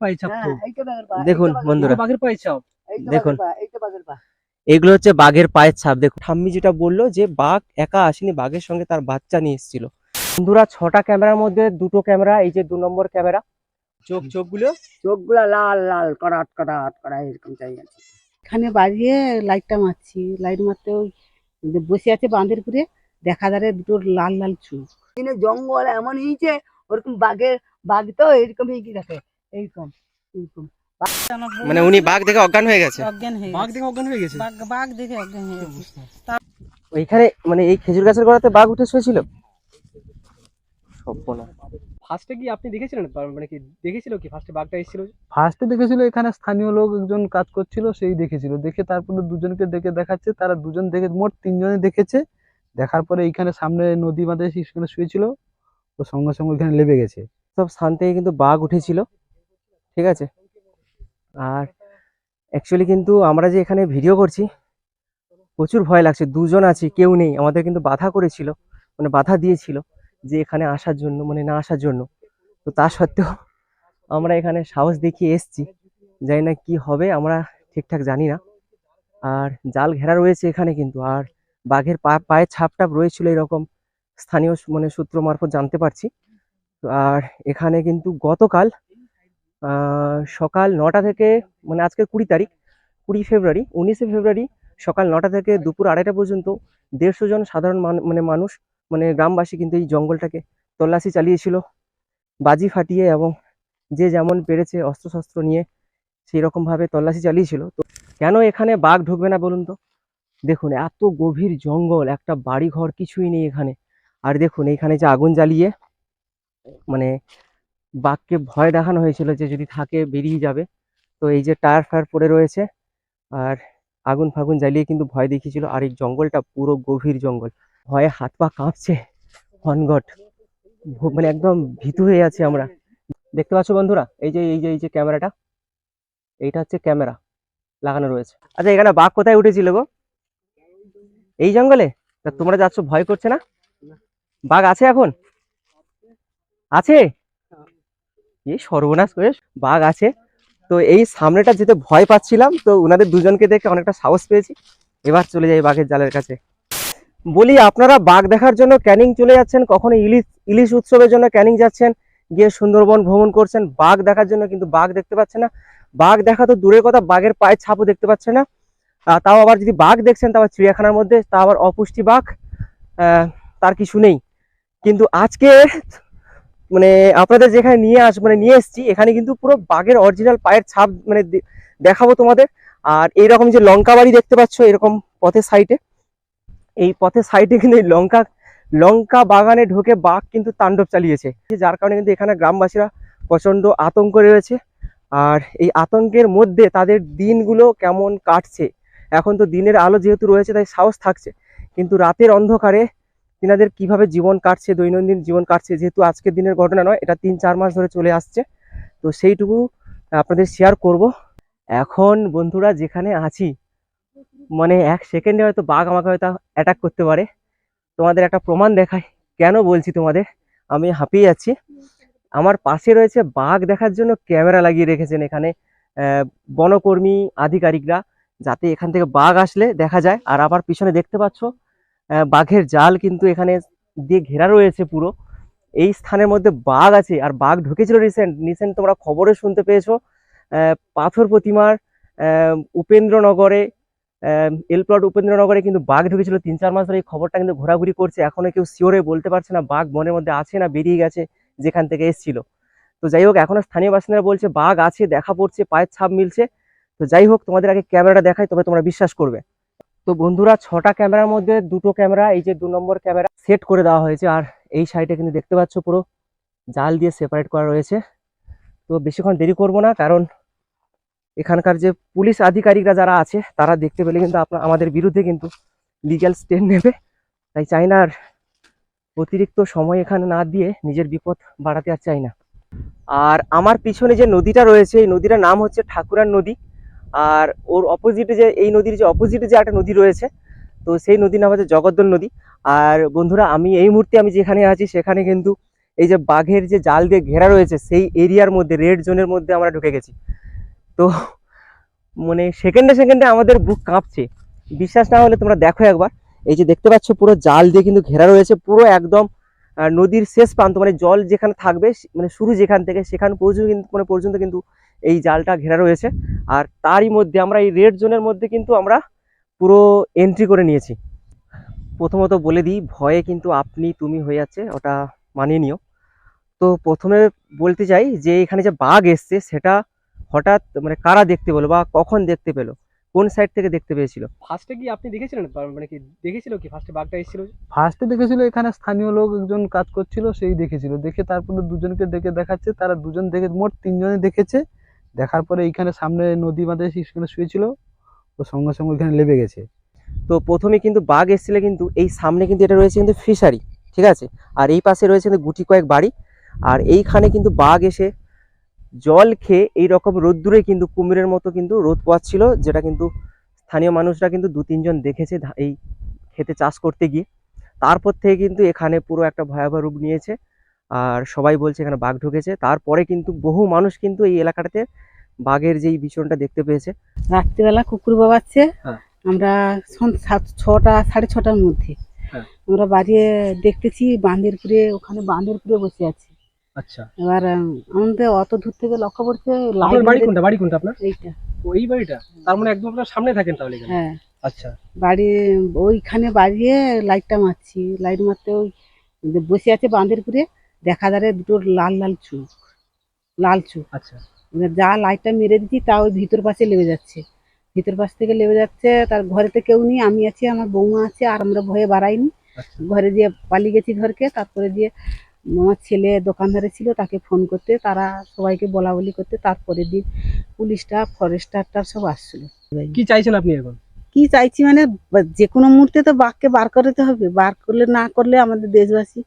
তো। দেখুন বন্ধুরা। বাঘের পাই ছাপ দেখুন। এগুলো হচ্ছে বাঘের পায়ের ছাপ। দেখুন ঠাম্মি যেটা বলল যে বাঘ একা আসেনি বাঘের সঙ্গে তার বাচ্চা নিয়ে এসেছিল। বন্ধুরা ছটা ক্যামেরার মধ্যে দুটো ক্যামেরা এই যে দু নম্বর ক্যামেরা। চোখ চোখগুলো? চোখগুলা লাল লাল করাট করাট করা এরকম চাই আছে। এখানে বাড়িয়ে লাইটটা মারছি। লাইট মারতে ওই বসে আছে বাঁধের করে দেখা যাবে দুটো লাল লাল চোখ জঙ্গল এমন হয়েছে ওরকম বাঘের বাঘ তো এরকম হয়ে থাকে এইরকম এইরকম। মানে উনি বাঘ দেখে অজ্ঞান হয়ে গেছে? অজ্ঞান হয়ে বাঘ দেখে অজ্ঞান হয়ে গেছে? বাঘ বাঘ দেখে অজ্ঞান হয়ে গেছে। ওইখানে মানে এই খেজুর গাছের গোড়াতে বাঘ উঠে শুয়েছিল। ফার্স্টে কি আপনি দেখেছিলেন? মানে কি দেখেছিল কি? ফার্স্টে বাঘটা এসেছিল? ফার্স্টে দেখেছিল এখানে স্থানীয় লোক একজন কাজ করছিল সেই দেখেছিল। দেখে তারপরে দুজনকে ডেকে দেখাচ্ছে। তারা দুজন দেখে মোট তিনজনে দেখেছে। দেখার পরে এইখানে সামনে নদী বাঁধে সেখানে শুয়েছিল। তো সঙ্গে সঙ্গে ওইখানে লেবে গেছে। সব স্থান থেকে কিন্তু বাঘ উঠেছিল। ঠিক আছে? আর অ্যাকচুয়ালি কিন্তু আমরা যে এখানে ভিডিও করছি, প্রচুর ভয় লাগছে। দুজন আছি, কেউ নেই। আমাদের কিন্তু বাধা করেছিল মানে বাধা দিয়েছিল যে এখানে আসার জন্য মানে না আসার জন্য। তো তা সত্ত্বেও আমরা এখানে সাহস দেখিয়ে এসছি। জানি না কি হবে, আমরা ঠিকঠাক জানি না। আর জাল ঘেরা রয়েছে এখানে কিন্তু। আর বাঘের পা, পায়ের ছাপটাপ রয়েছিল এরকম। স্থানীয় মানে সূত্র মারফত জানতে পারছি। আর এখানে কিন্তু গতকাল সকাল নটা থেকে মানে আজকে কুড়ি তারিখ, কুড়ি ফেব্রুয়ারি, উনিশে ফেব্রুয়ারি সকাল নটা থেকে দুপুর আড়াইটা পর্যন্ত দেড়শো জন সাধারণ মান- মানে মানুষ মানে গ্রামবাসী কিন্তু এই জঙ্গলটাকে তল্লাশি চালিয়েছিল। বাজি ফাটিয়ে এবং যে যেমন পেরেছে অস্ত্রশস্ত্র নিয়ে সেই রকমভাবে তল্লাশি চালিয়েছিল। তো কেন এখানে বাঘ ঢুকবে না বলুন তো? দেখুন, এত গভীর জঙ্গল, একটা বাড়ি ঘর কিছুই নেই এখানে। আর দেখুন, এইখানে যে আগুন জ্বালিয়ে মানে বাঘকে ভয় দেখানো হয়েছিল যে যদি থাকে বেরিয়ে যাবে। তো এই যে টায়ার ফায়ার পড়ে রয়েছে, আর আগুন ফাগুন জ্বালিয়ে কিন্তু ভয় দেখিয়েছিল। আর এই জঙ্গলটা পুরো গভীর জঙ্গল। ভয়ে হাত পা কাঁপছে হনগট। মানে একদম ভীতু হয়ে আছি আমরা। দেখতে পাচ্ছ বন্ধুরা? এই যে এই যে এই যে ক্যামেরাটা, এইটা হচ্ছে ক্যামেরা লাগানো রয়েছে। আচ্ছা এখানে বাঘ কোথায় উঠেছিল গো? এই জঙ্গলে? তা তোমরা যাচ্ছ, ভয় করছে না? বাঘ আছে এখন? আছে? এই সর্বনাশ করে বাঘ আছে। তো এই সামনেটা যেতে ভয় পাচ্ছিলাম, তো ওনাদের দুজনকে দেখে অনেকটা সাহস পেয়েছি। এবার চলে যাই বাঘের জালের কাছে। বলি, আপনারা বাঘ দেখার জন্য ক্যানিং চলে যাচ্ছেন, কখনো ইলিশ ইলিশ উৎসবের জন্য ক্যানিং যাচ্ছেন, গিয়ে সুন্দরবন ভ্রমণ করছেন, বাঘ দেখার জন্য কিন্তু বাঘ দেখতে পাচ্ছে না। বাঘ দেখা তো দূরের কথা, বাঘের পায়ের ছাপও দেখতে পাচ্ছে না। তাও আবার যদি বাঘ দেখছেন, তাও চিড়িয়াখানার মধ্যে তা আবার অপুষ্টি বাঘ তার কিছু নেই। কিন্তু আজকে মানে আপনাদের যেখানে নিয়ে আস মানে নিয়ে এসেছি, এখানে কিন্তু পুরো বাঘের অরিজিনাল পায়ের ছাপ মানে দেখাবো তোমাদের। আর এইরকম যে লঙ্কা বাড়ি দেখতে পাচ্ছ, এরকম পথের সাইডে এই পথের সাইডে কিন্তু এই লঙ্কা লঙ্কা বাগানে ঢুকে বাঘ কিন্তু তাণ্ডব চালিয়েছে। যার কারণে কিন্তু এখানে গ্রামবাসীরা প্রচণ্ড আতঙ্ক রয়েছে। আর এই আতঙ্কের মধ্যে তাদের দিনগুলো কেমন কাটছে। এখন তো দিনের আলো যেহেতু রয়েছে, তাই সাহস থাকছে। কিন্তু রাতের অন্ধকারে তিনাদের কীভাবে জীবন কাটছে, দৈনন্দিন জীবন কাটছে, যেহেতু আজকের দিনের ঘটনা নয়, এটা তিন চার মাস ধরে চলে আসছে। তো সেইটুকু আপনাদের শেয়ার করব। এখন বন্ধুরা যেখানে আছি মানে এক সেকেন্ডে হয়তো বাঘ আমাকে হয়তো অ্যাটাক করতে পারে। তোমাদের একটা প্রমাণ দেখায় কেন বলছি তোমাদের? আমি হাঁপিয়ে যাচ্ছি। আমার পাশে রয়েছে বাঘ দেখার জন্য ক্যামেরা লাগিয়ে রেখেছেন এখানে বনকর্মী আধিকারিকরা, যাতে এখান থেকে বাঘ আসলে দেখা যায়। আর আবার পিছনে দেখতে পাচ্ছ বাঘের জাল কিন্তু এখানে দিয়ে ঘেরা রয়েছে পুরো। এই স্থানের মধ্যে বাঘ আছে, আর বাঘ ঢুকেছিল রিসেন্ট রিসেন্ট তোমরা খবরে শুনতে পেয়েছ। পাথর প্রতিমার উপেন্দ্রনগরে এলপ্লট উপেন্দ্রনগরে কিন্তু বাঘ ঢুকেছিল। তিন চার মাস ধরে এই খবরটা কিন্তু ঘোরাঘুরি করছে। এখনও কেউ শিওরে বলতে পারছে না, বাঘ বনের মধ্যে আছে না, বেরিয়ে গেছে, যেখান থেকে এসেছিল। তো যাই হোক, এখনও স্থানীয় বাসিন্দারা বলছে, বাঘ আছে, দেখা পড়ছে, পায়ের ছাপ মিলছে। তো যাই হোক, তোমাদের আগে ক্যামেরাটা দেখাই, তবে তোমরা বিশ্বাস করবে। তো বন্ধুরা, ছটা ক্যামেরার মধ্যে দুটো ক্যামেরা, এই যে দু নম্বর ক্যামেরা সেট করে দেওয়া হয়েছে। আর এই সাইডে কিন্তু দেখতে পাচ্ছ পুরো জাল দিয়ে সেপারেট করা রয়েছে। তো বেশিক্ষণ দেরি করব না, কারণ এখানকার যে পুলিশ আধিকারিকরা যারা আছে, তারা দেখতে পেলে কিন্তু আপনার আমাদের বিরুদ্ধে কিন্তু লিগ্যাল স্টেপ নেবে। তাই চাই না আর অতিরিক্ত সময় এখানে না দিয়ে নিজের বিপদ বাড়াতে আর চাই না। আর আমার পিছনে যে নদীটা রয়েছে, এই নদীটার নাম হচ্ছে ঠাকুরার নদী। আর ওর অপোজিটে যে, এই নদীর যে অপোজিটে যে একটা নদী রয়েছে, তো সেই নদীর নাম হচ্ছে জগদ্দল নদী। আর বন্ধুরা, আমি এই মুহূর্তে আমি যেখানে আছি, সেখানে কিন্তু এই যে বাঘের যে জাল দিয়ে ঘেরা রয়েছে, সেই এরিয়ার মধ্যে রেড জোনের মধ্যে আমরা ঢুকে গেছি। তো মানে সেকেন্ডে সেকেন্ডে আমাদের বুক কাঁপছে। বিশ্বাস না হলে তোমরা দেখো একবার। এই যে দেখতে পাচ্ছ, পুরো জাল দিয়ে কিন্তু ঘেরা রয়েছে, পুরো একদম নদীর শেষ প্রান্ত মানে জল যেখানে থাকবে মানে শুরু যেখান থেকে, সেখান পর্যন্ত কিন্তু মানে পর্যন্ত কিন্তু এই জালটা ঘেরা রয়েছে। আর তারই মধ্যে আমরা এই রেড জোনের মধ্যে কিন্তু আমরা পুরো এন্ট্রি করে নিয়েছি। প্রথমত বলে দিই ভয়ে কিন্তু আপনি তুমি হয়ে যাচ্ছে ওটা মানিয়ে নিও। তো প্রথমে বলতে চাই যে এখানে যে বাঘ এসছে সেটা হঠাৎ মানে কারা দেখতে পেল বা কখন দেখতে পেল? কোন সাইড থেকে দেখতে পেয়েছিল? ফার্স্টে কি আপনি দেখেছিলেন? মানে কি দেখেছিল কি? ফার্স্টে বাঘটা এসেছিল? ফার্স্টে দেখেছিল এখানে স্থানীয় লোক একজন কাজ করছিল সেই দেখেছিল। দেখে তারপরে দুজনকে ডেকে দেখাচ্ছে তারা দুজন দেখে মোট তিনজনে দেখেছে। দেখার পরে এইখানে সামনে নদী বাঁধে সেখানে শুয়েছিল, ও সঙ্গে সঙ্গে ওইখানে লেবে গেছে। তো প্রথমে কিন্তু বাঘ এসেছিল কিন্তু এই সামনে কিন্তু এটা রয়েছে কিন্তু ফিশারি, ঠিক আছে? আর এই পাশে রয়েছে কিন্তু গুটি কয়েক বাড়ি, আর এইখানে কিন্তু বাঘ এসে জল খেয়ে এই রকম রোদ্দুরে কিন্তু কুমিরের মতো কিন্তু রোদ পোয়াচ্ছিল যেটা কিন্তু স্থানীয় মানুষরা কিন্তু দু তিনজন দেখেছে এই খেতে চাষ করতে গিয়ে। তারপর থেকে কিন্তু এখানে পুরো একটা ভয়াবহ রূপ নিয়েছে, আর সবাই বলছে এখানে বাঘ ঢুকেছে। তারপরে কিন্তু বহু মানুষ কিন্তু এই এলাকাটাতে বাঘের যেই বিচরণটা দেখতে পেয়েছে। রাত্রিবেলা কুকুর বাবাচ্ছে। হ্যাঁ। আমরা ছটা সাড়ে ছটার মধ্যে হ্যাঁ। আমরা বাড়িয়ে দেখতেছি বাঁধেরপুরে ওখানে বাঁধেরপুরে বসে আছে। আচ্ছা। এবার আমাদের অত দূর থেকে লক্ষ্য পড়ছে বাড়ি কোনটা? বাড়ি কোনটা আপনার? এইটা। ওই বাড়িটা? তার মানে একদম আপনার সামনে থাকেন তাহলে হ্যাঁ। আচ্ছা। বাড়ি ওইখানে বাড়িয়ে লাইটটা মারছি। লাইট মারতে ওই বসে আছে বাঁধেরপুরে। দেখা যাবে দুটো লাল লাল চোখ লাল চোখ আচ্ছা। যা লাইটটা মেরে দিচ্ছি তা ওই ভিতর পাশে লেবে যাচ্ছে। ভিতর পাশ থেকে লেবে যাচ্ছে তার ঘরেতে কেউ নেই আমি আছি আমার বৌমা আছে আর আমরা ভয়ে বাড়াইনি। আচ্ছা। ঘরে দিয়ে পালিয়ে গেছি ঘরকে তারপরে দিয়ে আমার ছেলে দোকানদারে ছিল তাকে ফোন করতে তারা সবাইকে বলা বলি করতে তারপরে দিন পুলিশটা ফরেস্টারটা সব আসছিল। কি চাইছেন আপনি এখন? কি চাইছি মানে যে কোনো মুহূর্তে তো বাঘকে বার করতে হবে। বার করলে না করলে আমাদের দেশবাসী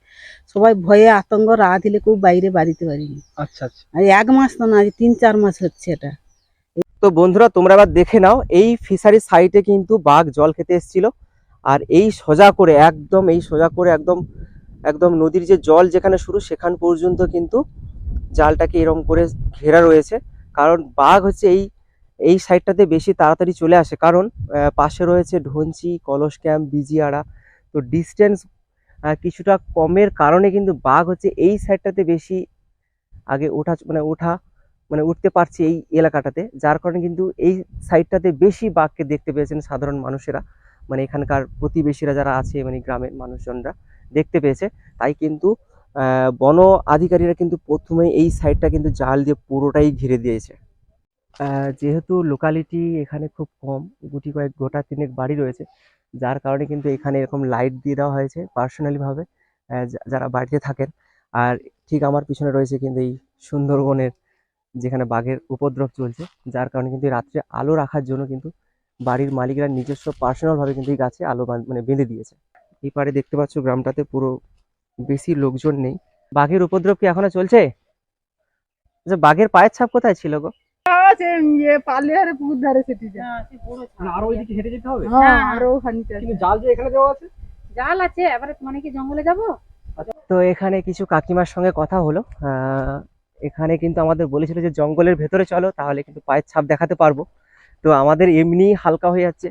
সবাই ভয়ে আতঙ্ক রাত দিলে কেউ বাইরে বাড়িতে পারিনি আচ্ছা আচ্ছা। আর এক মাস তো না আজ তিন চার মাস হচ্ছে এটা। তো বন্ধুরা তোমরা এবার দেখে নাও এই ফিশারির সাইডে কিন্তু বাঘ জল খেতে এসেছিল। আর এই সোজা করে একদম এই সোজা করে একদম একদম নদীর যে জল যেখানে শুরু সেখান পর্যন্ত কিন্তু জালটাকে এরকম করে ঘেরা রয়েছে। কারণ বাঘ হচ্ছে এই এই সাইডটাতে বেশি তাড়াতাড়ি চলে আসে। কারণ পাশে রয়েছে ঢঞ্চি কলস ক্যাম্প বিজিয়াড়া তো ডিস্টেন্স কিছুটা কমের কারণে কিন্তু বাঘ হচ্ছে এই সাইডটাতে বেশি আগে ওঠা মানে ওঠা মানে উঠতে পারছে এই এলাকাটাতে। যার কারণে কিন্তু এই সাইডটাতে বেশি বাঘকে দেখতে পেয়েছেন সাধারণ মানুষেরা। মানে এখানকার প্রতিবেশীরা যারা আছে মানে গ্রামের মানুষজনরা দেখতে পেয়েছে। তাই কিন্তু বন আধিকারীরা কিন্তু প্রথমে এই সাইডটা কিন্তু জাল দিয়ে পুরোটাই ঘিরে দিয়েছে। যেহেতু লোকালিটি এখানে খুব কম, গুটি কয়েক গোটা তিনেক বাড়ি রয়েছে, যার কারণে কিন্তু এখানে এরকম লাইট দিয়ে দেওয়া হয়েছে পার্সোনালিভাবে যারা বাড়িতে থাকেন। আর ঠিক আমার পিছনে রয়েছে কিন্তু এই সুন্দরবনের যেখানে বাঘের উপদ্রব চলছে, যার কারণে কিন্তু রাত্রে আলো রাখার জন্য কিন্তু বাড়ির মালিকরা নিজস্ব পার্সোনাল ভাবে কিন্তু এই গাছে আলো মানে বেঁধে দিয়েছে। এই পারে দেখতে পাচ্ছ গ্রামটাতে পুরো বেশি লোকজন নেই। বাঘের উপদ্রব কি এখনও চলছে? আচ্ছা বাঘের পায়ের ছাপ কোথায় ছিল গো? পালিয়ারে পুকুর ধারে সেটি মানে আরও ওইদিকে হেঁটে যেতে হবে? হ্যাঁ আরও খানিকটা কিন্তু জাল যে এখানে দেওয়া আছে? জাল আছে এবারে মানে কি জঙ্গলে যাব? তো এখানে কিছু কাকিমার সঙ্গে কথা হলো। আহ, এখানে কিন্তু আমাদের বলেছিল যে জঙ্গলের ভেতরে চলো তাহলে কিন্তু পায়ের ছাপ দেখাতে পারব। তো আমাদের এমনি হালকা হয়ে যাচ্ছে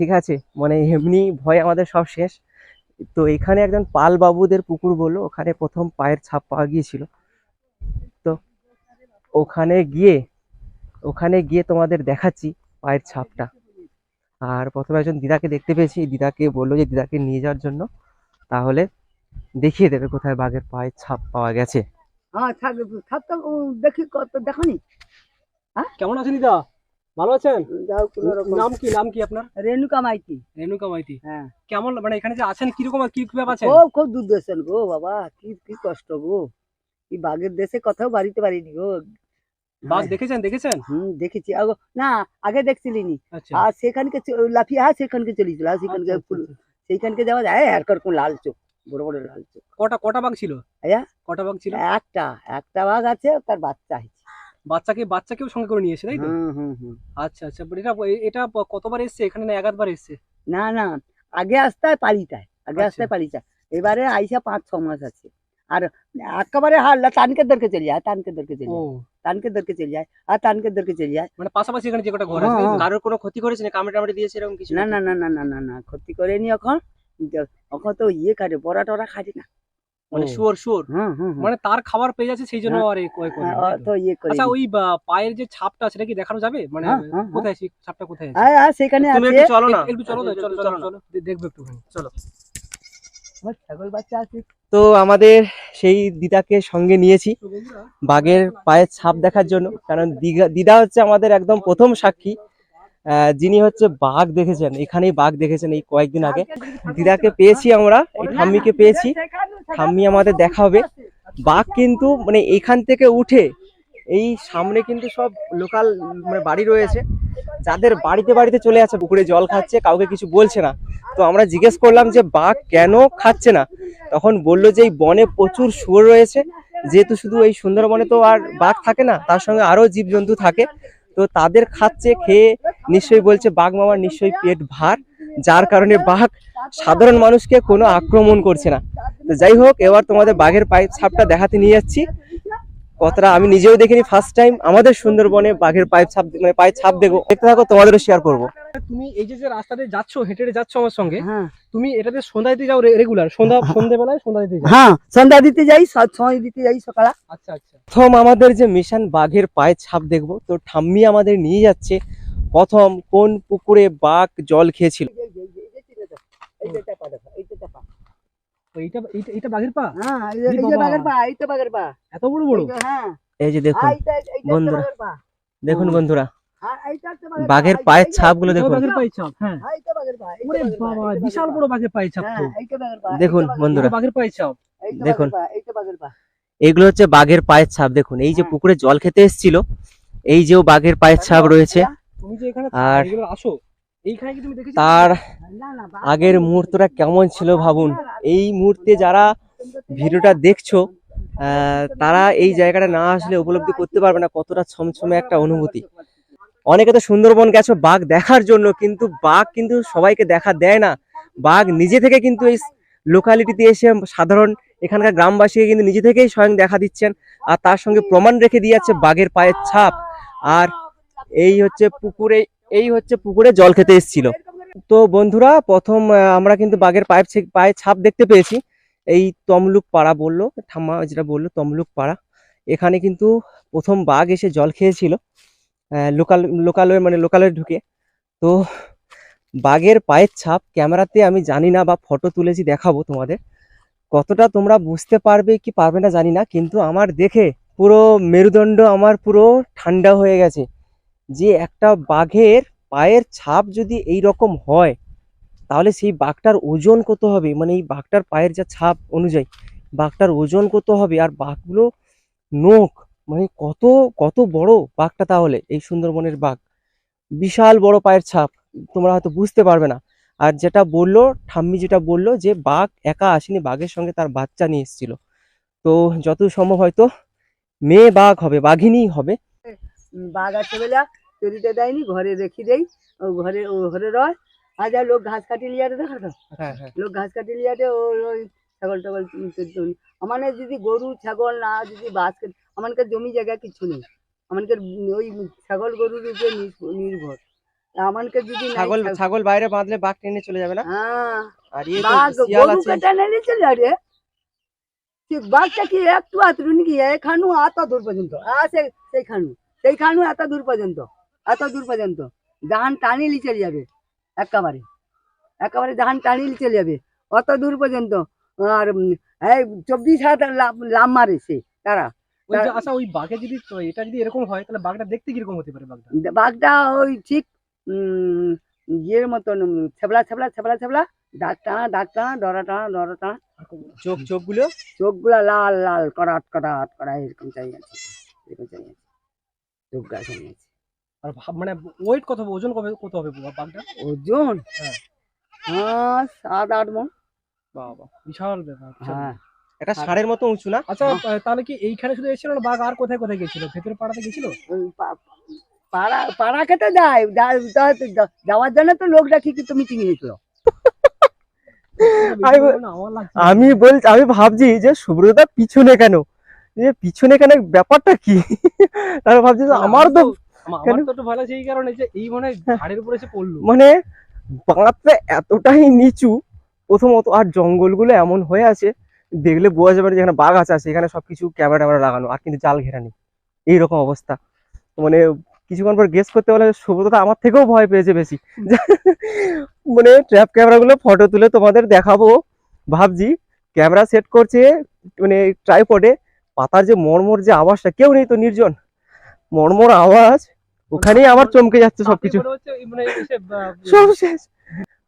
ঠিক আছে? মানে এমনি ভয় আমাদের সব শেষ। তো এখানে একজন পাল বাবুদের পুকুর বলল ওখানে প্রথম পায়ের ছাপ পাওয়া গিয়েছিল। তো ওখানে গিয়ে ওখানে গিয়ে তোমাদের দেখাচ্ছি পায়ের ছাপটা। আর প্রথমে একজন দিদাকে দেখতে পেয়েছি। দিদাকে বলল যে দিদাকে নিয়ে যাওয়ার জন্য তাহলে দেখিয়ে দেবে কোথায় বাঘের পায়ের ছাপ পাওয়া গেছে। হ্যাঁ থাক থাক ও দেখি কত দেখনি। কেমন আছেন দিদা? ভালো আছেন? যাও কোনো নাম কি নাম কি আপনার? রেণুকা মাইতি। রেণুকা মাইতি। হ্যাঁ। কেমন মানে এখানে যে আছেন কীরকম কি আছেন? ও খুব দূর দেশেন গো বাবা। কি কি কষ্ট গো। কি বাঘের দেশে কোথাও বাড়িতে পারিনি গো। বাঘ দেখেছেন দেখেছেন? হুম দেখেছি। না আগে আচ্ছা। আর সেখানকে লাফিয়ে আর সেখানকে চলেছিল আর সেখানকে আচ্ছা, আচ্ছা, সেইখানকে যাওয়া যায়। আর কোন লাল চোখ বড় বড় লাল চোখ। কটা কটা বাঘ ছিল? আয়া? কটা বাঘ ছিল? একটা একটা বাঘ আছে তার বাচ্চা আছে বাচ্চাকে বাচ্চাকেও সঙ্গে করে তাই তো? আচ্ছা আচ্ছা এটা এটা কতবার এসছে? এখানে না একাধবার এসছে? না না আগে আসতে হয় পালিটায় আগে। আসতে হয় পালিটায় এবারে আইসা পাঁচ ছ মাস আছে। আর একেবারে হারলা তানকে দরকে চলে যায় তানকে দরকে চলে যায়। তানকে দরকে চলে যায় আর তানকে দরকে চলে যায়। মানে পাশাপাশি এখানে যে কটা ঘর হ্যাঁ, আছে? হ্যাঁ। কারোর কোনো ক্ষতি করেছে না? কামড়ে টামড়ে দিয়েছে এরকম কিছু? না না না না না না না ক্ষতি করেনি এখন। এখন তো ইয়ে খাটে বড়া টরা খাটে না। মানে শুয়োর শুয়োর? হুম। মানে তার খাবার পেয়ে যাচ্ছে সেই জন্য হ্যাঁ। আর হ্যাঁ, তো? ইয়ে করে আচ্ছা ওই পায়ের যে ছাপটা সেটা কি দেখানো যাবে? মানে হ্যাঁ, হ্যাঁ, কোথায় সেই ছাপটা কোথায় আছে? হ্যাঁ হ্যাঁ সেখানে আছে। চলো না। একটু চলো চলো চলো দেখব একটুখানি। চলো আমার ছাগল বাচ্চা আছে তো আমাদের সেই দিদাকে সঙ্গে নিয়েছি বাঘের পায়ের ছাপ দেখার জন্য। কারণ দিঘা- দিদা হচ্ছে আমাদের একদম প্রথম সাক্ষী। যিনি হচ্ছে বাঘ দেখেছেন। এখানেই বাঘ দেখেছেন এই কয়েকদিন আগে। দিদাকে পেয়েছি আমরা, এই ঠাম্মিকে পেয়েছি। ঠাম্মি আমাদের দেখাবে। বাঘ কিন্তু মানে এখান থেকে উঠে এই সামনে কিন্তু সব লোকাল মানে বাড়ি রয়েছে। যাদের বাড়িতে বাড়িতে চলে আছে পুকুরে জল খাচ্ছে, কাউকে কিছু বলছে না। তো আমরা জিজ্ঞেস করলাম যে, বাঘ কেন খাচ্ছে না? তখন বলল যে, এই বনে প্রচুর শুয়োর রয়েছে। যেহেতু শুধু এই সুন্দরবনে তো আর বাঘ থাকে না, তার সঙ্গে আরও জীবজন্তু থাকে। তো তাদের খাচ্ছে, খেয়ে নিশ্চয়ই বলছে, বাঘ মামার নিশ্চয়ই পেট ভার। যার কারণে বাঘ সাধারণ মানুষকে কোনো আক্রমণ করছে না। তো যাই হোক, এবার তোমাদের বাঘের পাইপ ছাপটা দেখাতে নিয়ে যাচ্ছি। কতটা আমি নিজেও দেখিনি ফার্স্ট টাইম আমাদের সুন্দরবনে বাঘের পাইপ ছাপ মানে পায়ের ছাপ দেখব। দেখতে থাকো তোমাদেরও শেয়ার করব। তুমি এই যে রাস্তা দিয়ে যাচ্ছ হেঁটে হেঁটে যাচ্ছ আমার সঙ্গে হ্যাঁ। তুমি এটাতে সন্ধ্যা দিতে যাও রেগুলার সন্ধ্যা সন্ধ্যেবেলায় সন্ধ্যা দিতে যাও? হ্যাঁ সন্ধ্যা দিতে যাই সময় দিতে যাই সকালে। আচ্ছা আচ্ছা। প্রথম আমাদের যে মিশন বাঘের পায়ের ছাপ দেখব তো ঠাম্মি আমাদের নিয়ে যাচ্ছে। প্রথম কোন পুকুরে বাঘ জল খেয়েছিল? তো এইটা এইটা এইটা বাঘের পা? হ্যাঁ এই যে- এ এই যে বাবা। বাঘের পা এই বাঘের পা। এত বড় বড়? হ্যাঁ। এই যে দেখুন বন্ধুরা। বাঘের দেখুন বন্ধুরা পায়ের এই যে- ছাপগুলো দেখুন। পায়ের ছাপ হ্যাঁ। হ্যাঁ, এইটা বিশাল বড় বাঘের পায়ের ছাপ তো। হ্যাঁ, এইটা বাঘের পা, দেখুন, বন্ধুরা। বাঘের পায়ের ছাপ। দেখুন। বাঘের পা, এইটা বাঘের পা। এইগুলো হচ্ছে বাঘের পায়ের ছাপ দেখুন। এই যে। পুকুরে জল খেতে এসেছিল এই যেও বাঘের পায়ের ছাপ রয়েছে। তুমি আর এগুলো আসো এইখানে কি তুমি দেখেছ? তার আগের মুহূর্তটা কেমন ছিল ভাবুন। এই মুহূর্তে যারা ভিডিওটা দেখছ তারা এই জায়গাটা না আসলে উপলব্ধি করতে পারবে না, কতটা ছমছমে একটা অনুভূতি। অনেকে তো সুন্দরবন গেছো, বাঘ দেখার জন্য, কিন্তু বাঘ কিন্তু সবাইকে দেখা দেয় না। বাঘ নিজে থেকে কিন্তু এই লোকালিটিতে এসে সাধারণ এখানকার গ্রামবাসীকে কিন্তু নিজে থেকেই স্বয়ং দেখা দিচ্ছেন, আর তার সঙ্গে প্রমাণ রেখে দিয়ে যাচ্ছে বাঘের পায়ের ছাপ। আর এই হচ্ছে পুকুরে, এই হচ্ছে পুকুরে জল খেতে এসেছিল। তো বন্ধুরা, প্রথম আমরা কিন্তু বাঘের পায়ের পায়ের ছাপ দেখতে পেয়েছি। এই তমলুক পাড়া বলল, ঠাম্মা যেটা বলল, তমলুক পাড়া। এখানে কিন্তু প্রথম বাঘ এসে জল খেয়েছিল লোকাল, লোকালয়ে মানে লোকালয়ে ঢুকে। তো বাঘের পায়ের ছাপ ক্যামেরাতে আমি জানি না বা ফটো তুলেছি, দেখাবো তোমাদের। কতটা তোমরা বুঝতে পারবে কি পারবে না জানি না, কিন্তু আমার দেখে পুরো মেরুদণ্ড আমার পুরো ঠান্ডা হয়ে গেছে। যে একটা বাঘের পায়ের ছাপ যদি এই রকম হয়, তাহলে সেই বাঘটার ওজন কত হবে? মানে এই বাঘটার পায়ের যা ছাপ অনুযায়ী, বাঘটার ওজন কত হবে? আর বাঘগুলো নখ মানে কত কত বড় বাঘটা তাহলে এই সুন্দরবনের বাঘ? বিশাল বড় পায়ের ছাপ, তোমরা হয়তো বুঝতে পারবে না। আর যেটা বলল, ঠাম্মি যেটা বলল যে বাঘ একা আসেনি, বাঘের সঙ্গে তার বাচ্চা নিয়ে এসেছিল। তো যত সম্ভব হয়তো মেয়ে বাঘ হবে বাঘিনী হবে। বাঘ আছে বলে চুরিতে দেয়নি ঘরে রেখে দেই ও ঘরে ও ঘরে রয়। আর যা লোক ঘাস কাটি লিয়াতে দেখো তো হ্যাঁ হ্যাঁ। লোক ঘাস কাটি লিয়াতে ও ওই ছাগল টাগল আমাদের যদি গরু ছাগল না যদি বাস আমাদের জমি জায়গা কিছু নেই। আমাদের ওই ছাগল গরুর উপরে নির্ভর। আমাদের যদি ছাগল ছাগল বাইরে বাঁধলে বাঘ টেনে চলে যাবে না? হ্যাঁ। আর ইয়ে তো শিয়াল গরু আছে। কেটে নিয়ে চলে যাবে। ঠিক বাঘটা কি একটু আতরু নাকি এখানু এত দূর পর্যন্ত। আছে সেইখানু সেইখানু এত দূর পর্যন্ত। এত দূর পর্যন্ত। জাহান টানিলি চলে যাবে একেবারে একেবারে জাহান টানিলি চলে যাবে। অত দূর পর্যন্ত আর এই চব্বিশ হাত লাভ- মারে সে তারা। ওই আচ্ছা ওই বাঘে যদি এটা যদি এরকম হয় তাহলে বাঘটা দেখতে কীরকম হতে পারে বাঘটা? বাঘটা ওই ঠিক উম, ইয়ের মতন উম, ছেবলা ছেবলা ছেবলা ছেবলা ডাক টানা ডাক টানা ডরা টানা ডরা টানা। চোখ চোখগুলো? চোখগুলা লাল লাল করাট করাট করা এরকম চাই আছে এরকম চাই আছে। চোখ গাছ আর ভাব- মানে ওয়েট কত হবে? ওজন কবে কত হবে বাঘটা? ওজন? হ্যাঁ। সাত আট মন। বাবা বিশাল ব্যাপার হ্যাঁ। একটা ষাঁড়ের মতো উঁচু না? আচ্ছা তাহলে কি এইখানে শুধু এসেছিল না বাঘ আর কোথায় কোথায় গেছিল? ভেতরে পাড়াতে গেছিল? পাড়া পাড়াকে তো যায়। যাওয়ার জন্য তো লোক ডাকি কিন্তু মিটিং হয়েছিল আমি বলছি আমি ভাবছি যে সুব্রতদা পিছনে কেন? যে পিছনে কেন ব্যাপারটা কি? তারপর ভাবছি যে আমার তো আমার তো একটু ভালো লাগছে কারণে যে এই মানে ঘাড়ের উপরে এসে পড়ল। মানে বাঁধটা এতটাই নিচু প্রথমত আর জঙ্গলগুলো এমন হয়ে আছে দেখলে বোঝা যাবে না যেখানে বাঘ আছে সেখানে সবকিছু ক্যামেরা ট্যামেরা লাগানো আর কিন্তু জাল ঘেরা নেই। এইরকম অবস্থা। মানে কিছুক্ষণ পর গেস করতে পারলে সুব্রতটা আমার থেকেও ভয় পেয়েছে বেশি। মানে ট্র্যাপ ক্যামেরাগুলো ফটো তুলে তোমাদের দেখাবো। ভাবছি ক্যামেরা সেট করছে মানে ট্রাইপডে পাতার যে মর্মর যে আওয়াজটা কেউ নেই তো নির্জন। মর্মর আওয়াজ ওখানেই আমার চমকে যাচ্ছে সবকিছু। মনে মানে সব শেষ।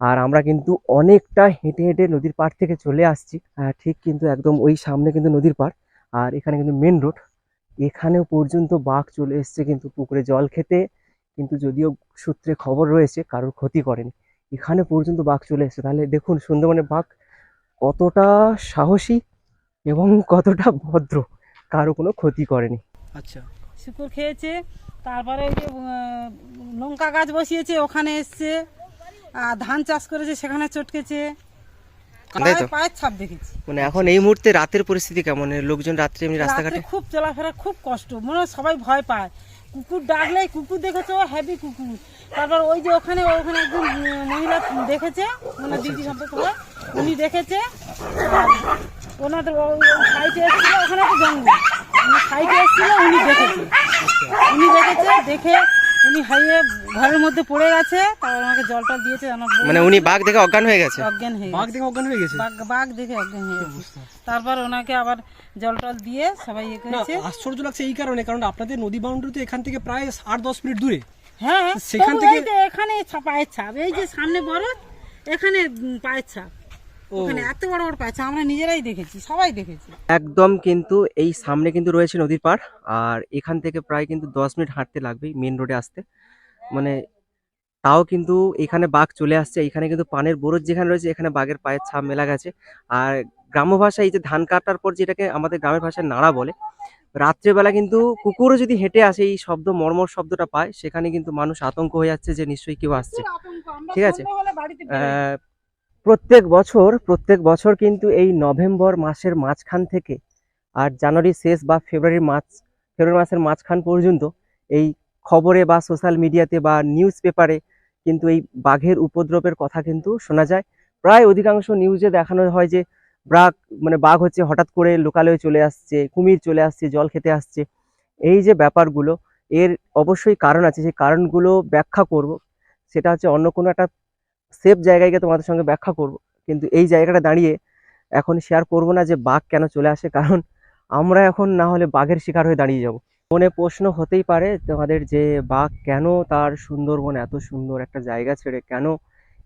আর আমরা কিন্তু অনেকটা হেঁটে হেঁটে নদীর পাড় থেকে চলে আসছি। ঠিক কিন্তু একদম ওই সামনে কিন্তু নদীর পাড়। আর এখানে কিন্তু মেন রোড এখানেও পর্যন্ত বাঘ চলে এসছে কিন্তু পুকুরে জল খেতে। কিন্তু যদিও সূত্রে খবর রয়েছে কারোর ক্ষতি করেনি। এখানে পর্যন্ত বাঘ চলে এসছে। তাহলে দেখুন সুন্দরবনের বাঘ কতটা সাহসী এবং কতটা ভদ্র কারও কোনো ক্ষতি করেনি। আচ্ছা। শুকুর খেয়েছে তারপরে ওই যে লঙ্কা গাছ বসিয়েছে ওখানে এসছে আর ধান চাষ করেছে সেখানে চটকেছে। পায়ের ছাপ দেখেছি। মানে এখন এই মুহূর্তে রাতের পরিস্থিতি কেমন? লোকজন রাত্রে এমনি রাত্রে খুব চলাফেরা খুব কষ্ট। মনে হয় সবাই ভয় পায়। কুকুর ডাকলে কুকুর দেখেছে হেভি কুকুর। তারপর ওই যে ওখানে ওখানে একজন মহিলা দেখেছে মানে দিদি সম্পর্ক উনি দেখেছে ওনাদের সাইডে এসেছিল ওখানে একটা জঙ্গল। উনি সাইডে এসেছিল উনি দেখেছে। উনি দেখেছে দেখে উনি হাইয়ে ঘরের মধ্যে পড়ে গেছে তারপর আমাকে জলটা দিয়েছে আমার বউ মানে উনি বাঘ দেখে অজ্ঞান হয়ে গেছে? অজ্ঞান হয়ে বাঘ দেখে অজ্ঞান হয়ে গেছে? বাঘ বাঘ দেখে অজ্ঞান হয়ে গেছে। তারপর ওনাকে আবার জল টল দিয়ে সবাই ইয়ে না করেছে। আশ্চর্য লাগছে এই কারণে কারণ আপনাদের নদী বাউন্ডারি তো এখান থেকে প্রায় আট দশ মিনিট দূরে। হ্যাঁ সেখান তবু থেকে- যে এখানে ছা- পায়ের ছাপ এই যে সামনে বড় এখানে উম, পায়ের ছাপ। ওখানে এত বড় বড় পায়ের আমরা নিজেরাই দেখেছি সবাই দেখেছি। একদম কিন্তু এই সামনে কিন্তু রয়েছে নদীর পাড় আর এখান থেকে প্রায় কিন্তু দশ মিনিট হাঁটতে লাগবে মেন রোডে আসতে। মানে তাও কিন্তু এখানে বাঘ চলে আসছে এখানে কিন্তু পানের বরজ যেখানে রয়েছে এখানে বাঘের পায়ের ছাপ মেলা গেছে। আর গ্রাম্য ভাষায় এই যে ধান কাটার পর যেটাকে আমাদের গ্রামের ভাষায় নাড়া বলে রাত্রেবেলা কিন্তু কুকুরও যদি হেঁটে আসে এই শব্দ মর্মর শব্দটা পায় সেখানে কিন্তু মানুষ আতঙ্ক হয়ে যাচ্ছে যে নিশ্চয়ই কেউ আসছে। ঠিক আছে। প্রত্যেক বছর প্রত্যেক বছর কিন্তু এই নভেম্বর মাসের মাঝখান থেকে আর জানুয়ারি শেষ বা ফেব্রুয়ারির মাঝ, ফেব্রুয়ারি মাসের মাঝখান পর্যন্ত এই খবরে বা সোশ্যাল মিডিয়াতে বা নিউজ পেপারে কিন্তু এই বাঘের উপদ্রবের কথা কিন্তু শোনা যায়। প্রায় অধিকাংশ নিউজে দেখানো হয় যে বাঘ মানে বাঘ হচ্ছে হঠাৎ করে লোকালয়ে চলে আসছে, কুমির চলে আসছে, জল খেতে আসছে। এই যে ব্যাপারগুলো, এর অবশ্যই কারণ আছে। সেই কারণগুলো ব্যাখ্যা করব। সেটা হচ্ছে অন্য কোনো একটা সেফ জায়গায় গিয়ে তোমাদের সঙ্গে ব্যাখ্যা করব। কিন্তু এই জায়গাটা দাঁড়িয়ে এখন শেয়ার করব না যে বাঘ কেন চলে আসে, কারণ আমরা এখন না হলে বাঘের শিকার হয়ে দাঁড়িয়ে যাব। মনে প্রশ্ন হতেই পারে, তোমাদের যে বাঘ কেন তার সুন্দরবন এত সুন্দর একটা জায়গা ছেড়ে কেন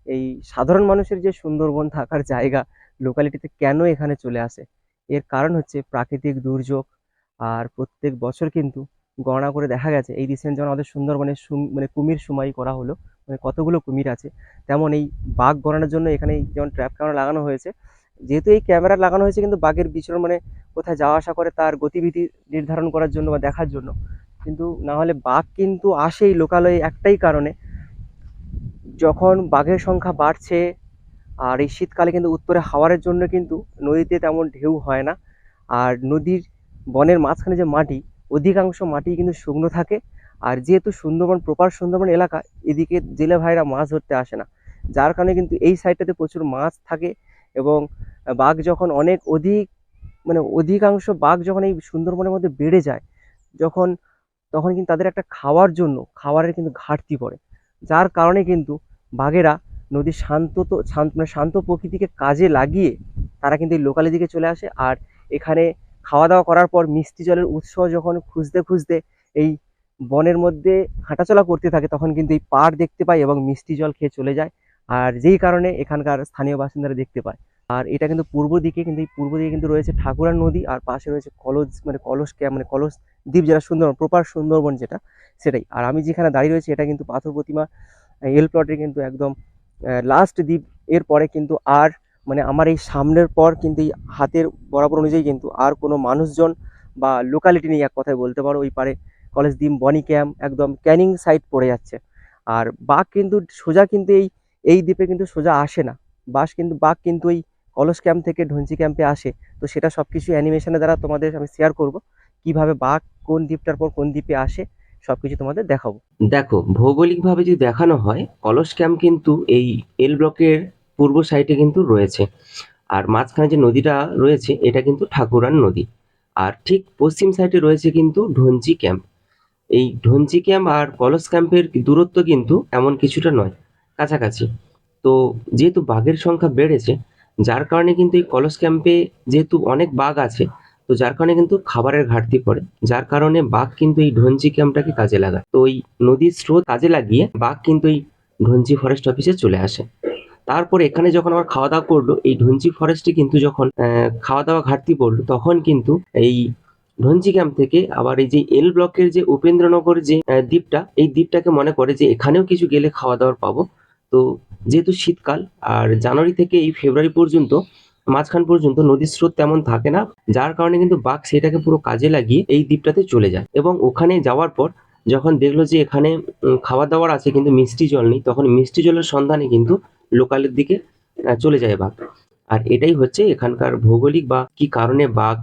এই সাধারণ মানুষের যে সুন্দরবন থাকার জায়গা লোকালিটিতে কেন এখানে চলে আসে? এর কারণ হচ্ছে প্রাকৃতিক দুর্যোগ। আর প্রত্যেক বছর কিন্তু গণনা করে দেখা গেছে, এই রিসেন্ট যেমন আমাদের সুন্দরবনে সুম- মানে কুমির সুমাই করা হলো মানে কতগুলো কুমির আছে, তেমন এই বাঘ গণনার জন্য এখানে যেমন ট্র্যাপ ক্যামেরা লাগানো হয়েছে। যেহেতু এই ক্যামেরা লাগানো হয়েছে কিন্তু বাঘের বিচরণ মানে কোথায় যাওয়া আসা করে তার গতিবিধি নির্ধারণ করার জন্য বা দেখার জন্য। কিন্তু না হলে বাঘ কিন্তু আসেই লোকালয়ে একটাই কারণে। যখন বাঘের সংখ্যা বাড়ছে আর এই শীতকালে কিন্তু উত্তরে হাওয়ারের জন্য কিন্তু নদীতে তেমন ঢেউ হয় না। আর নদীর বনের মাঝখানে যে মাটি, অধিকাংশ মাটি কিন্তু শুকনো থাকে। আর যেহেতু সুন্দরবন, প্রপার সুন্দরবন এলাকা, এদিকে জেলে ভাইরা মাছ ধরতে আসে না। যার কারণে কিন্তু এই সাইডটাতে প্রচুর মাছ থাকে এবং বাঘ যখন অনেক অধিক মানে অধিকাংশ বাঘ যখন এই সুন্দরবনের মধ্যে বেড়ে যায়, যখন, তখন কিন্তু তাদের একটা খাওয়ার জন্য খাবারের কিন্তু ঘাটতি পড়ে। যার কারণে কিন্তু বাঘেরা নদীর শান্ত তো, শান্ত মানে শান্ত প্রকৃতিকে কাজে লাগিয়ে তারা কিন্তু এই লোকালের দিকে চলে আসে। আর এখানে খাওয়া দাওয়া করার পর মিষ্টি জলের উৎস যখন খুঁজতে খুঁজতে এই বনের মধ্যে হাঁটাচলা করতে থাকে, তখন কিন্তু এই পাড় দেখতে পায় এবং মিষ্টি জল খেয়ে চলে যায়। আর যেই কারণে এখানকার স্থানীয় বাসিন্দারা দেখতে পায়। আর এটা কিন্তু পূর্ব দিকে কিন্তু, এই পূর্ব দিকে কিন্তু রয়েছে ঠাকুরার নদী, আর পাশে রয়েছে কলস মানে কলস ক্যাম্প মানে কলস দ্বীপ যেটা সুন্দরবন, প্রপার সুন্দরবন যেটা, সেটাই। আর আমি যেখানে দাঁড়িয়ে রয়েছি, এটা কিন্তু পাথর প্রতিমা এল প্লটের কিন্তু একদম লাস্ট দ্বীপ। এর পরে কিন্তু আর মানে আমার এই সামনের পর কিন্তু এই হাতের বরাবর অনুযায়ী কিন্তু আর কোনো মানুষজন বা লোকালিটি নেই, এক কথায় বলতে পারো, ওই পারে কলেজ দ্বীপ বনি ক্যাম্প, একদম ক্যানিং সাইড পড়ে যাচ্ছে। আর বাঘ কিন্তু, সোজা কিন্তু এই এই দ্বীপে কিন্তু সোজা আসে না। বাস কিন্তু, বাঘ কিন্তু ওই কলস ক্যাম্প থেকে ঢঞ্চি ক্যাম্পে আসে। তো সেটা সব কিছু অ্যানিমেশনের দ্বারা তোমাদের আমি শেয়ার করব। কীভাবে বাঘ কোন দ্বীপটার পর কোন দ্বীপে আসে সব কিছু তোমাদের দেখাবো। দেখো, ভৌগোলিকভাবে যদি দেখানো হয়, কলস ক্যাম্প কিন্তু এই এল ব্লকের পূর্ব সাইডে কিন্তু রয়েছে। আর মাঝখানে যে নদীটা রয়েছে, এটা কিন্তু ঠাকুরান নদী। আর ঠিক পশ্চিম সাইডে রয়েছে কিন্তু ঢঞ্চি ক্যাম্প। এই ঢঞ্চি ক্যাম্প আর কলস ক্যাম্পের দূরত্ব কিন্তু এমন কিছুটা নয়, কাছাকাছি। তো যেহেতু বাঘের সংখ্যা বেড়েছে, যার কারণে কিন্তু এই কলস ক্যাম্পে যেহেতু অনেক বাঘ আছে, তো যার কারণে কিন্তু খাবারের ঘাটতি পড়ে। যার কারণে বাঘ কিন্তু এই ঢঞ্চি ক্যাম্পটাকে কাজে লাগায়। তো ওই নদীর স্রোত কাজে লাগিয়ে বাঘ কিন্তু এই ঢঞ্চি ফরেস্ট অফিসে চলে আসে। তারপর এখানে যখন আবার খাওয়া দাওয়া করল, এই ঢঞ্চি ফরেস্টে কিন্তু যখন খাওয়া দাওয়া ঘাটতি পড়ল, তখন কিন্তু এই ক্যাম্প থেকে আবার এই যে এল ব্লকের যে উপেন্দ্রনগর যে দ্বীপটা এই দ্বীপটাকে মনে করে যে এখানেও কিছু গেলে খাওয়া দাওয়ার পাবো। তো যেহেতু শীতকাল আর জানুয়ারি থেকে এই ফেব্রুয়ারি পর্যন্ত মাঝখান পর্যন্ত নদীর স্রোত তেমন থাকে না যার কারণে কিন্তু বাঘ সেটাকে পুরো কাজে লাগিয়ে এই দ্বীপটাতে চলে যায়। এবং ওখানে যাওয়ার পর যখন দেখল যে এখানে উম, দাওয়ার আছে কিন্তু মিষ্টি জল নেই তখন মিষ্টি জলের সন্ধানে কিন্তু লোকালের দিকে চলে যায় বাঘ। আর এটাই হচ্ছে এখানকার ভৌগোলিক বা কি কারণে বাঘ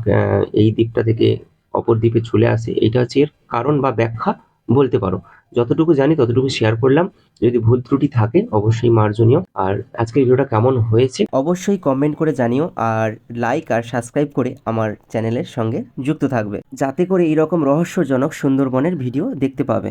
এই দ্বীপটা থেকে অপর দ্বীপে চলে আসে, এটা হচ্ছে এর কারণ বা ব্যাখ্যা বলতে পারো। যতটুকু জানি ততটুকু শেয়ার করলাম। যদি ভুল ত্রুটি থাকে, অবশ্যই মার্জনীয়। আর আজকের ভিডিওটা কেমন হয়েছে? অবশ্যই কমেন্ট করে জানিও। আর লাইক আর সাবস্ক্রাইব করে আমার চ্যানেলের সঙ্গে যুক্ত থাকবে। যাতে করে এরকম রহস্যজনক সুন্দরবনের ভিডিও দেখতে পাবে।